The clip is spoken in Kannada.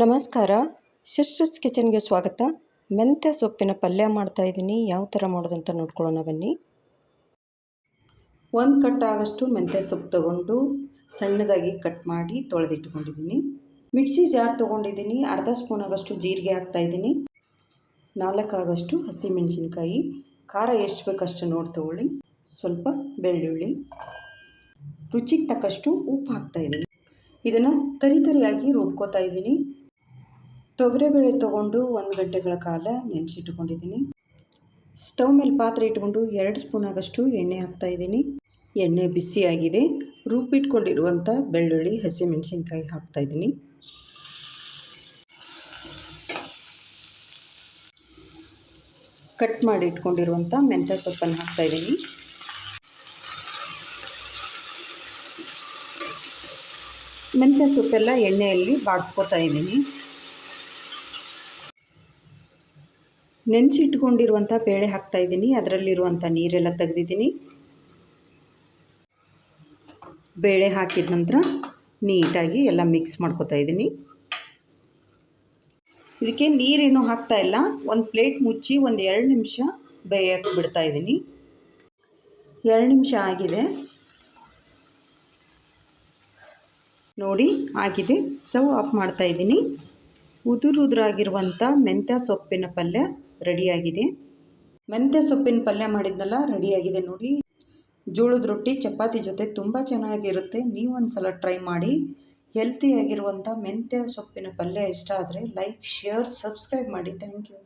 ನಮಸ್ಕಾರ. ಸಿಸ್ಟರ್ಸ್ ಕಿಚನ್ಗೆ ಸ್ವಾಗತ. ಮೆಂತ್ಯ ಸೊಪ್ಪಿನ ಪಲ್ಯ ಮಾಡ್ತಾ ಇದ್ದೀನಿ. ಯಾವ ಥರ ಮಾಡೋದಂತ ನೋಡ್ಕೊಳ್ಳೋಣ ಬನ್ನಿ. ಒಂದು ಕಟ್ ಆಗಷ್ಟು ಮೆಂತ್ಯ ಸೊಪ್ಪು ತಗೊಂಡು ಸಣ್ಣದಾಗಿ ಕಟ್ ಮಾಡಿ ತೊಳೆದಿಟ್ಕೊಂಡಿದ್ದೀನಿ ಮಿಕ್ಸಿ ಜಾರ್ ತೊಗೊಂಡಿದ್ದೀನಿ. ಅರ್ಧ ಸ್ಪೂನ್ ಆಗಷ್ಟು ಜೀರಿಗೆ ಹಾಕ್ತಾಯಿದ್ದೀನಿ ನಾಲ್ಕಾಗಷ್ಟು ಹಸಿಮೆಣಸಿನ್ಕಾಯಿ. ಖಾರ ಎಷ್ಟು ಬೇಕಷ್ಟು ನೋಡಿ ತೊಗೊಳ್ಳಿ. ಸ್ವಲ್ಪ ಬೆಳ್ಳುಳ್ಳಿ. ರುಚಿಗೆ ತಕ್ಕಷ್ಟು ಉಪ್ಪು ಹಾಕ್ತಾಯಿದ್ದೀನಿ ಇದನ್ನು ತರಿ ತರಿಯಾಗಿ ರುಬ್ಕೋತಾ ಇದ್ದೀನಿ. ತೊಗರಿಬೇಳೆ ತೊಗೊಂಡು ಒಂದು ಗಂಟೆಗಳ ಕಾಲ ನೆನೆಸಿಟ್ಕೊಂಡಿದ್ದೀನಿ ಸ್ಟವ್ ಮೇಲೆ ಪಾತ್ರೆ ಇಟ್ಕೊಂಡು ಎರಡು ಸ್ಪೂನ್ ಆಗಷ್ಟು ಎಣ್ಣೆ ಹಾಕ್ತಾಯಿದ್ದೀನಿ ಎಣ್ಣೆ ಬಿಸಿಯಾಗಿದೆ. ರುಬ್ಬಿಟ್ಕೊಂಡಿರುವಂಥ ಬೆಳ್ಳುಳ್ಳಿ, ಹಸಿಮೆಣಸಿನ್ಕಾಯಿ ಹಾಕ್ತಾಯಿದ್ದೀನಿ ಕಟ್ ಮಾಡಿ ಇಟ್ಕೊಂಡಿರುವಂಥ ಮೆಂತ್ಯ ಸೊಪ್ಪನ್ನು ಹಾಕ್ತಾಯಿದ್ದೀನಿ ಮೆಂತ್ಯ ಸೊಪ್ಪೆಲ್ಲ ಎಣ್ಣೆಯಲ್ಲಿ ಬಾಡಿಸ್ಕೊತಾ ಇದ್ದೀನಿ. ನೆನೆಸಿಟ್ಕೊಂಡಿರುವಂಥ ಬೇಳೆ ಹಾಕ್ತಾಯಿದ್ದೀನಿ ಅದರಲ್ಲಿರುವಂಥ ನೀರೆಲ್ಲ ತೆಗೆದಿದ್ದೀನಿ. ಬೇಳೆ ಹಾಕಿದ ನಂತರ ನೀಟಾಗಿ ಎಲ್ಲ ಮಿಕ್ಸ್ ಮಾಡ್ಕೋತಾ ಇದ್ದೀನಿ. ಇದಕ್ಕೆ ನೀರೇನು ಹಾಕ್ತಾ ಇಲ್ಲ. ಒಂದು ಪ್ಲೇಟ್ ಮುಚ್ಚಿ ಒಂದು ಎರಡು ನಿಮಿಷ ಬೇಯಕ್ಕೆ ಬಿಡ್ತಾ ಇದ್ದೀನಿ. ಎರಡು ನಿಮಿಷ ಆಗಿದೆ. ನೋಡಿ, ಆಗಿದೆ. ಸ್ಟವ್ ಆಫ್ ಮಾಡ್ತಾ ಇದ್ದೀನಿ. ಉದುರು ಉದುರಾಗಿರುವಂಥ ಮೆಂತ್ಯ ಸೊಪ್ಪಿನ ಪಲ್ಯ ರೆಡಿಯಾಗಿದೆ. ಮೆಂತ್ಯ ಸೊಪ್ಪಿನ ಪಲ್ಯ ಮಾಡಿದ್ನಲ್ಲ, ರೆಡಿಯಾಗಿದೆ ನೋಡಿ. ಜೋಳದ ರೊಟ್ಟಿ, ಚಪಾತಿ ಜೊತೆ ತುಂಬ ಚೆನ್ನಾಗಿರುತ್ತೆ. ನೀವು ಸಲ ಟ್ರೈ ಮಾಡಿ. ಹೆಲ್ತಿಯಾಗಿರುವಂಥ ಮೆಂತ್ಯ ಸೊಪ್ಪಿನ ಪಲ್ಯ ಇಷ್ಟ ಆದರೆ ಲೈಕ್, ಶೇರ್, ಸಬ್ಸ್ಕ್ರೈಬ್ ಮಾಡಿ. Thank you.